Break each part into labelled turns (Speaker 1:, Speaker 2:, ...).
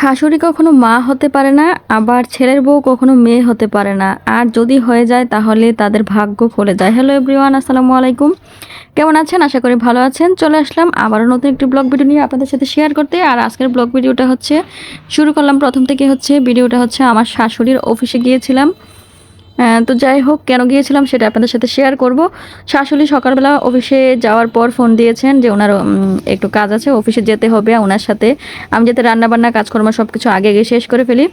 Speaker 1: শাশুড়ি কখনো মা হতে পারে না, আবার ছেলের বউ কখনো মেয়ে হতে পারে না। আর যদি হয়ে যায়, তাহলে তাদের ভাগ্য খুলে যায়। হ্যালো এভরিওয়ান আসসালামু আলাইকুম। কেমন আছেন? আশা করি ভালো আছেন। চলে আসলাম আবারও নতুন একটি ব্লগ ভিডিও নিয়ে আপনাদের সাথে শেয়ার করতে। আর আজকের ব্লগ ভিডিওটা হচ্ছে, শুরু করলাম প্রথম থেকে হচ্ছে, ভিডিওটা হচ্ছে আমার শাশুড়ির অফিসে গিয়েছিলাম। তো যাই হোক, কেন গিয়েছিলাম সেটা আপনাদের সাথে শেয়ার করব। শাশুড়ি সকালবেলা অফিসে যাওয়ার পর ফোন দিয়েছেন যে ওনার একটু কাজ আছে অফিসে যেতে হবে ওনার সাথে। আমি যাতে রান্নাবান্না, কাজকর্ম সব কিছু আগে আগে শেষ করে ফেলি।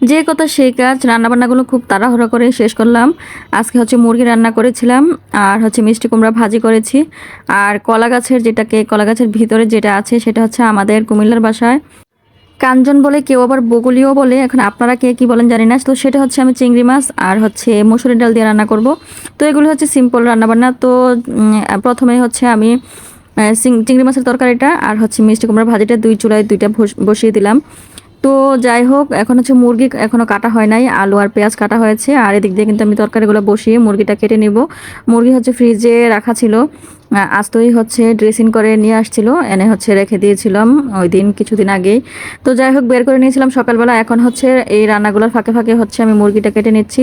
Speaker 1: যে কথা সেই কাজ, রান্নাবান্নাগুলো খুব তাড়াহুড়ো করে শেষ করলাম। আজকে হচ্ছে মুরগি রান্না করেছিলাম, আর হচ্ছে মিষ্টি কুমড়া ভাজি করেছি। আর কলা গাছের যেটাকে, কলা গাছের ভিতরে যেটা আছে সেটা হচ্ছে আমাদের কুমিল্লার বাসায়। কাঞ্জন বলে, কেউ আবার বগুলিও বলে। এখন আপনারা কে কি বলেন জানি না। তো সেটা হচ্ছে আমি চিংড়ি মাছ আর হচ্ছে মসুরি ডাল দিয়ে রান্না করব। তো এগুলো হচ্ছে সিম্পল রান্নাবান্না। তো প্রথমে হচ্ছে আমি চিংড়ি মাছের তরকারিটা আর হচ্ছে মিষ্টি কুমড়ার ভাজিটা দুই চুলায় দুইটা বসিয়ে দিলাম। তো যাই হোক, এখন হচ্ছে মুরগি এখনও কাটা হয় নাই। আলু আর পেঁয়াজ কাটা হয়েছে। আর এদিক দিয়ে কিন্তু আমি তরকারিগুলো বসিয়ে মুরগিটা কেটে নিব। মুরগি হচ্ছে ফ্রিজে রাখা ছিল। আহ, আজ তোই হচ্ছে ড্রেসিং করে নিয়ে আসছিল এনে হচ্ছে রেখে দিয়েছিলাম ওই দিন কিছুদিন আগেই। তো যাই হোক বের করে নিয়েছিলাম সকালবেলা। এখন হচ্ছে এই রান্নাগুলোর ফাঁকে ফাঁকে হচ্ছে আমি মুরগিটা কেটে নিচ্ছি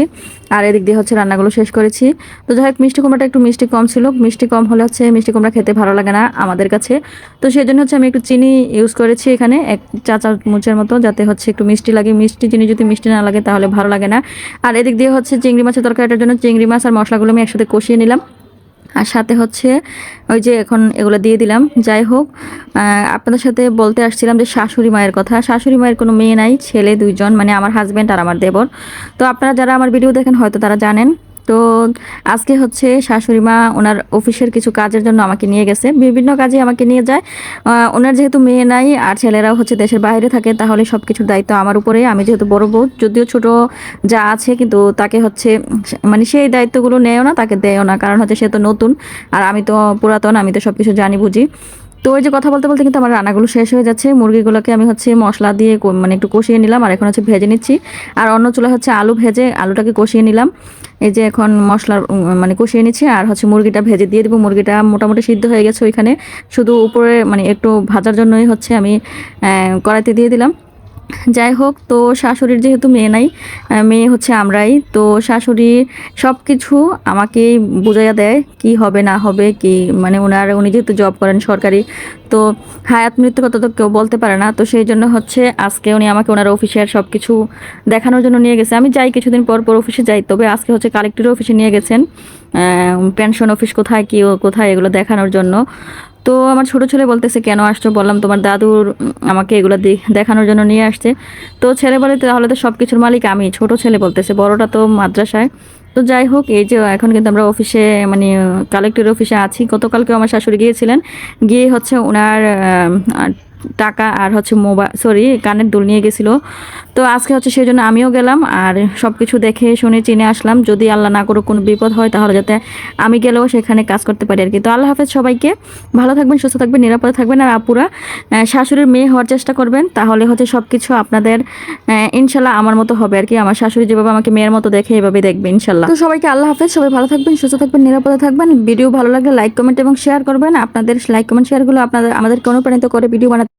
Speaker 1: আর এদিক দিয়ে হচ্ছে রান্নাগুলো শেষ করেছি। তো যাই হোক মিষ্টি কুমড়াটা একটু মিষ্টি কম ছিল। মিষ্টি কম হলে হচ্ছে মিষ্টি কুমড়া খেতে ভালো লাগে না আমাদের কাছে। তো সেই জন্য হচ্ছে আমি একটু চিনি ইউজ করেছি এখানে এক চা চামচের মতো যাতে হচ্ছে একটু মিষ্টি লাগে। মিষ্টি চিনি যদি মিষ্টি না লাগে তাহলে ভালো লাগে না। আর এদিক দিয়ে হচ্ছে চিংড়ি মাছের তরকারিটার জন্য চিংড়ি মাছ আর মশলাগুলো আমি একসাথে কষিয়ে নিলাম। আর সাথে হচ্ছে ওই যে এখন এগুলো দিয়ে দিলাম। যাই হোক আপনাদের সাথে বলতে আসছিলাম যে শাশুড়ি মায়ের কথা। শাশুড়ি মায়ের কোনো মেয়ে নাই, ছেলে দুইজন মানে আমার হাজব্যান্ড আর আমার দেবর। তো আপনারা যারা আমার ভিডিও দেখেন, হয়তো তারা জানেন তো আজকে হচ্ছে শাশুড়ি মা ওনার অফিসের কিছু কাজের জন্য আমাকে নিয়ে গেছে। বিভিন্ন কাজে আমাকে নিয়ে যায়। ওনার যেহেতু মেয়ে নাই আর ছেলেরাও হচ্ছে দেশের বাইরে থাকে, তাহলে সব কিছুর দায়িত্ব আমার উপরে। আমি যেহেতু বড় বউ, যদিও ছোট যা আছে, কিন্তু তাকে হচ্ছে মানে সেই দায়িত্বগুলো নেয়ও না, তাকে দেয়ও না। কারণ হচ্ছে সে তো নতুন, আর আমি তো পুরাতন, আমি তো সব কিছু জানি, বুঝি। তো ওই যে কথা বলতে বলতে কিন্তু আমার রান্নাগুলো শেষ হয়ে যাচ্ছে। মুরগিগুলোকে আমি হচ্ছে মশলা দিয়ে মানে একটু কষিয়ে নিলাম, আর এখন হচ্ছে ভেজে নিচ্ছি। আর অন্য চুলা হচ্ছে আলু ভেজে আলুটাকে কষিয়ে নিলাম। এই যে এখন মশলা মানে কষিয়ে নিচ্ছি, আর হচ্ছে মুরগিটা ভেজে দিয়ে দেবো। মুরগিটা মোটামুটি সিদ্ধ হয়ে গেছে ওইখানে। শুধু উপরে মানে একটু ভাজার জন্যই হচ্ছে আমি কড়াইতে দিয়ে দিলাম। যাই হোক তো শাশুড়ির যেহেতু মেয়ে নাই মেয়ে হচ্ছে আমরাই, তো শাশুড়ি সব কিছু আমাকে বুঝাইয়া দেয় কি হবে, না হবে, কি মানে ওনার উনি যেহেতু জব করেন সরকারি, তো হায়াত মৃত্যুর কথা তো কেউ বলতে পারে না, তো সেই জন্য হচ্ছে আজকে উনি আমাকে ওনার অফিসের সব কিছু দেখানোর জন্য নিয়ে গেছে। আমি যাই কিছুদিন পর পর অফিসে যাই, তবে আজকে হচ্ছে কালেক্টর অফিসে নিয়ে গেছেন পেনশন অফিস কোথায়, কি কোথায়, এগুলো দেখানোর জন্য। তো আমার ছোট ছেলে বলতেছে, কেন আসছো? বললাম, তোমার দাদুর আমাকে এগুলো দেখানোর জন্য নিয়ে আসছে। তো ছেলে বলে, তাহলে তো সব কিছুর মালিক আমি। ছোট ছেলে বলতেছে, বড়টা তো মাদ্রাসায়। তো যাই হোক, এই যে এখন কিন্তু আমরা অফিসে মানে কালেক্টর অফিসে আছি। গতকালকেও আমার শাশুড়ি গিয়েছিলেন। গিয়ে হচ্ছে ওনার টাকা আর হচ্ছে মোবাইল সরি, কানের দুল নিয়ে গেছিল। তো আজকে হচ্ছে সেই জন্য আমিও গেলাম আর সব কিছু দেখে শুনে চিনে আসলাম। যদি আল্লাহ না করুক কোনো বিপদ হয়, তাহলে যাতে আমি গেলেও সেখানে কাজ করতে পারি আর কি তো আল্লাহ হাফেজ সবাইকে। ভালো থাকবেন, সুস্থ থাকবেন, নিরাপদে থাকবেন। আর আপুরা শাশুড়ির মেয়ে হওয়ার চেষ্টা করবেন। তাহলে হচ্ছে সব কিছু আপনাদের ইনশাল্লাহ আমার মতো হবে আর কি আমার শাশুড়ি যেভাবে আমাকে মেয়ের মতো দেখে এভাবে দেখবে, ইনশাল্লাহ। তো সবাইকে আল্লাহ হাফেজ, সবাই ভালো থাকবেন, সুস্থ থাকবেন, নিরাপদে থাকবেন। ভিডিও ভালো লাগলে লাইক, কমেন্ট এবং শেয়ার করবেন। আপনাদের লাইক, কমেন্ট, শেয়ারগুলো আপনাদের, আমাদেরকে অনুপ্রাণিত করে ভিডিও বানাতে